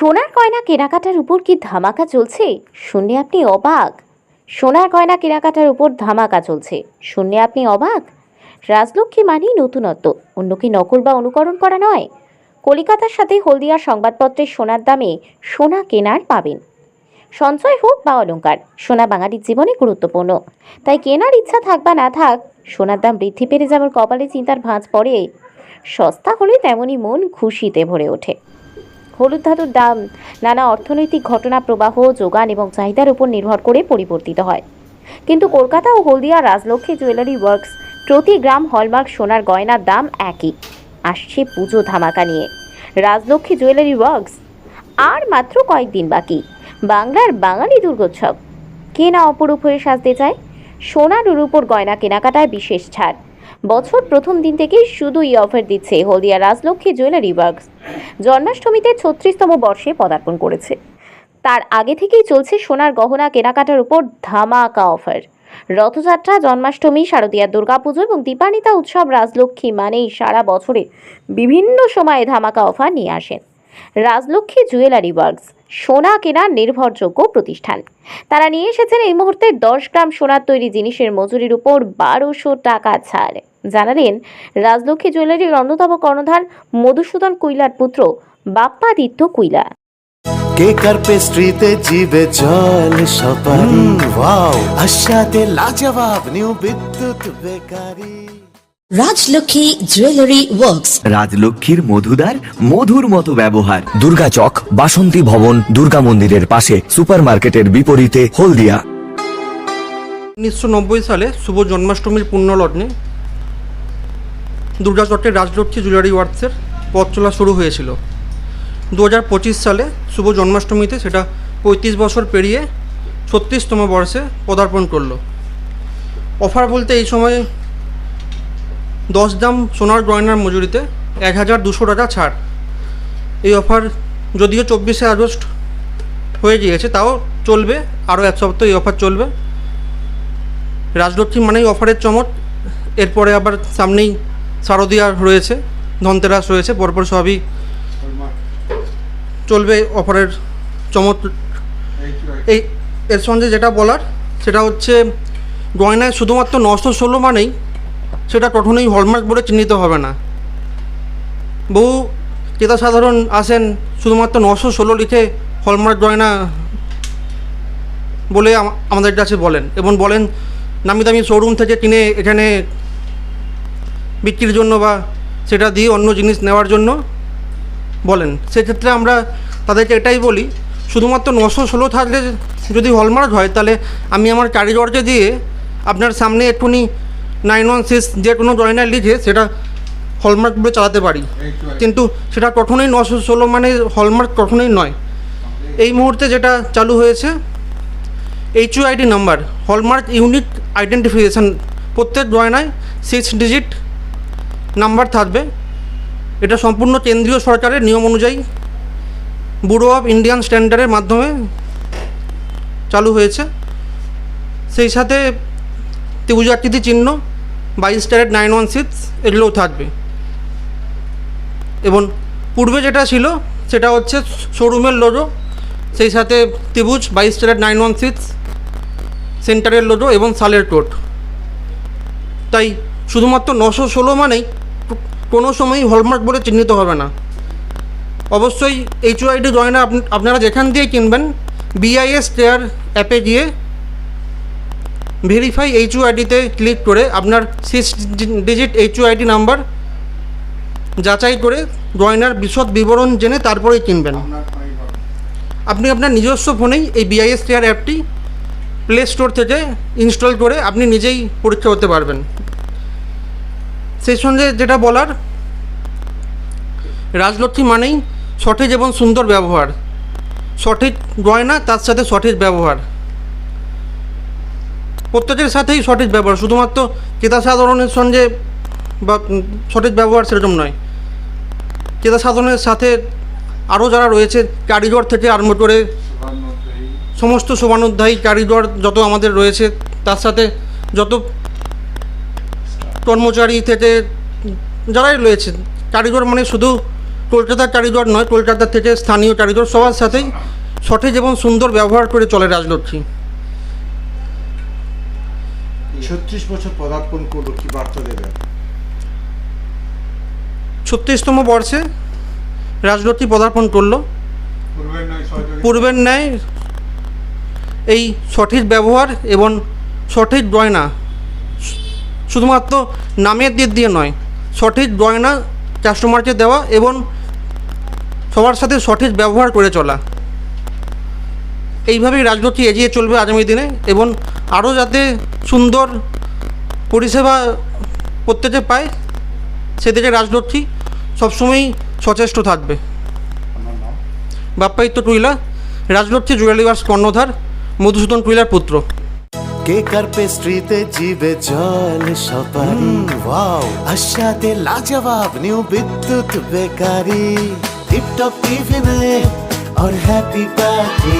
সোনার গয়না কেনাকাটার উপর কি ধামাকা চলছে? শুনে আপনি অবাক। সোনার গয়না কেনাকাটার উপর ধামাকা চলছে। শুনে আপনি অবাক। রাজলক্ষ্মী মানেই নতুনত্ব অন্য কি নকল বা অনুকরণ করা নয়। কলিকাতার সাথে হলদিয়ার সংবাদপত্রে সোনার দামে সোনা কেনার পাবেন। সঞ্চয় হোক বা অলঙ্কার সোনা বাঙালির জীবনে গুরুত্বপূর্ণ। তাই কেনার ইচ্ছা থাক বা না থাক, সোনার দাম বৃদ্ধি পেলে যেমন কপালে চিন্তার ভাঁজ পড়ে, সস্তা হলে তেমনই মন খুশিতে ভরে ওঠে। হলুদ ধাতুর দাম, নানা অর্থনৈতিক ঘটনা, প্রবাহ, যোগান এবং চাহিদার উপর নির্ভর করে পরিবর্তিত হয়। কিন্তু কলকাতা ও হলদিয়া রাজলক্ষ্মী জুয়েলারি ওয়ার্কস প্রতি গ্রাম হলমার্ক সোনার গয়নার দাম একই। আসছে পুজো ধামাকা নিয়ে। রাজলক্ষ্মী জুয়েলারি ওয়ার্কস আর মাত্র কয়েকদিন বাকি। বাংলার বাঙালি দুর্গোৎসব। কে না অপরূপ হয়ে সাজতে চায়? সোনার উপর গয়না কেনাকাটায় বিশেষ ছাড়। বছর প্রথম দিন থেকেই শুধু অফার দিচ্ছে হলদিয়া রাজলক্ষ্মী জুয়েলারি ওয়ার্কস জন্মাষ্টমীতে ছত্রিশতম বর্ষে পদার্পণ করেছে। তার আগে থেকেই চলছে সোনার গহনা কেনাকাটার উপর ধামাকা অফার রথযাত্রা, জন্মাষ্টমী শারদীয়ার দুর্গাপুজো এবং দীপানিতা উৎসব রাজলক্ষ্মী মানেই সারা বছরে বিভিন্ন সময়ে ধামাকা অফার নিয়ে আসেন। রাজলক্ষ্মী জুয়েলারি ওয়ার্কস সোনা কেনার নির্ভরযোগ্য প্রতিষ্ঠান। তারা নিয়ে এসেছেন এই মুহূর্তে দশ গ্রাম সোনার তৈরি জিনিসের মজুরির উপর বারোশো টাকা ছাড়। জানালেন রাজলক্ষ্মী জুয়েলারির অন্যতম কর্ণধার মধুসূদন কুইলার পুত্র বাপ্পাদিত্য কুইলা। কেক আর পেস্ট্রিতে জিবে জল সপারি ওয়াও। আশাতে লাজবাব new Bidyut bakery. Rajlakshmi jewellery works রাজলক্ষ্মীর মধুদার মধুর মতো ব্যবহার। দুর্গা চক বাসন্তী ভবন দুর্গা মন্দিরের পাশে সুপারমার্কেটের বিপরীতে হলদিয়া। উনিশশো নব্বই সালে শুভ জন্মাষ্টমীর পুণ্যলগ্নে দুর্গাচটের রাজলক্ষ্মী জুয়েলারি ওয়ার্কসের পথ চলা শুরু হয়েছিল। দু হাজার পঁচিশ সালে শুভ জন্মাষ্টমীতে সেটা পঁয়ত্রিশ বছর পেরিয়ে ছত্রিশতম বর্ষে পদার্পণ করল। অফার বলতে এই সময় দশ দাম সোনার গয়নার মজুরিতে এক হাজার দুশো টাকা ছাড়। এই অফার যদিও চব্বিশে আগস্ট হয়ে গিয়েছে, তাও চলবে, আরও এক সপ্তাহ এই অফার চলবে। রাজলক্ষ্মী মানেই অফারের চমক, এরপরে আবার সামনেই শারদীয়া রয়েছে, ধনতেরাস রয়েছে, পরপর সবই চলবে অফারের চমক। এই, এর সঙ্গে যেটা বলার, সেটা হচ্ছে গয়নায় শুধুমাত্র নশো ষোলো মানেই সেটা কখনোই হলমার্ক বলে চিহ্নিত হবে না। বহু ক্রেতা সাধারণ আসেন শুধুমাত্র নশো ষোলো লিখে হলমার্ক গয়না বলে আমাদের কাছে বলেন এবং বলেন, নামি দামি শোরুম থেকে কিনে এখানে বিক্রির জন্য বা সেটা দিয়ে অন্য জিনিস নেওয়ার জন্য? বলেন। সেক্ষেত্রে আমরা তাদেরকে এটাই বলি, শুধুমাত্র নশো ষোলো থাকলে যদি হলমার্ক হয়, তাহলে আমি আমার কারিগরকে দিয়ে আপনার সামনে এক্ষুনি নাইন ওয়ান সিক্স যে কোনো জয়নার লিখে সেটা হলমার্ক বলে চালাতে পারি। কিন্তু সেটা কখনোই নশো ষোলো মানে হলমার্ক কখনোই নয়। এই মুহূর্তে যেটা চালু হয়েছে HUID number hallmark unique identification প্রত্যেক গয়নায় সিক্স ডিজিট নাম্বার থাকবে। এটা সম্পূর্ণ কেন্দ্রীয় সরকারের নিয়ম অনুযায়ী ব্যুরো অফ ইন্ডিয়ান স্ট্যান্ডার্ডের মাধ্যমে চালু হয়েছে। সেই সাথে ত্রিভুজাকৃতি চিহ্ন বাইশ ক্যারেট, নাইন ওয়ান সিক্স এগুলোও থাকবে। এবং পূর্বে যেটা ছিল, সেটা হচ্ছে শোরুমের লোডো সেই সাথে ত্রিভুজ, বাইশ ক্যারেট, নাইন ওয়ান সিক্স, সেন্টারের লোডো এবং সালের টোট তাই শুধুমাত্র নশো ষোলো মানেই কোনো সময়ই হলমার্ক বলে চিহ্নিত হবে না। অবশ্যই এইচওআইডি আপ- আপনারা যেখান দিয়ে কিনবেন বিআইএস কেয়ার অ্যাপে গিয়ে ভেরিফাই এইচওআইডিতে ক্লিক করে আপনার সিক্স ডিজিট এইচওআইডি নাম্বার যাচাই করে গয়নার বিশদ বিবরণ জেনে তারপরেই কিনবেন। আপনি আপনার নিজস্ব ফোনেই এই বিআইএস কেয়ার অ্যাপটি প্লে স্টোর থেকে ইনস্টল করে আপনি নিজেই পরীক্ষা করতে পারবেন। সেই সঙ্গে যেটা বলার, রাজলক্ষ্মী মানেই সঠিক এবং সুন্দর ব্যবহার। সঠিক গয়না তার সাথে সঠিক ব্যবহার। প্রত্যেকের সাথেই সঠিক ব্যবহার, শুধুমাত্র ক্রেতা সাধারণের সঙ্গে বা সঠিক ব্যবহার সেরকম নয়। ক্রেতা সাধারণের সাথে আরও যারা রয়েছে, কারিগর থেকে আরম্ভ করে সমস্ত শোভানুধ্যায়ী কারিগর যত আমাদের রয়েছে, তার সাথে যত কর্মচারী থেকে যারাই রয়েছে, কারিগর মানে শুধু কলকাতার কারিগর নয় টোলচাদার থেকে স্থানীয় কারিগর সবার সাথেই সঠিক এবং সুন্দর ব্যবহার করে চলে রাজলক্ষ্মী। ছত্রিশ বছর পদার্পণ করল কি বার্তা দেবেন ছত্রিশতম বর্ষে রাজলক্ষ্মী পদার্পণ করল। পূর্বের ন্যায় এই সঠিক ব্যবহার এবং সঠিক গয়না শুধুমাত্র নামের দিক দিয়ে নয় সঠিক গয়না কাস্টমারকে দেওয়া এবং সবার সাথে সঠিক ব্যবহার করে চলা। এইভাবেই রাজলক্ষ্মী এগিয়ে চলবে আগামী দিনে এবং আরও যাতে সুন্দর পরিষেবা প্রত্যেকে পায় সেদিকে রাজলক্ষ্মী সবসময়ই সচেষ্ট থাকবে বাপ্পাইত্য টুইলা রাজলক্ষ্মী জুয়েলারিওয়ার্স কর্ণধার মধুসূদন টুইলার পুত্র কেকার পেস্ট্রিতে জিবে জল সপারি ওয়াও আশাতে লাজবাব নিউ বিদ্যুৎ বেকারি টিপটপ টিফিনে और हैप्पी पार्टी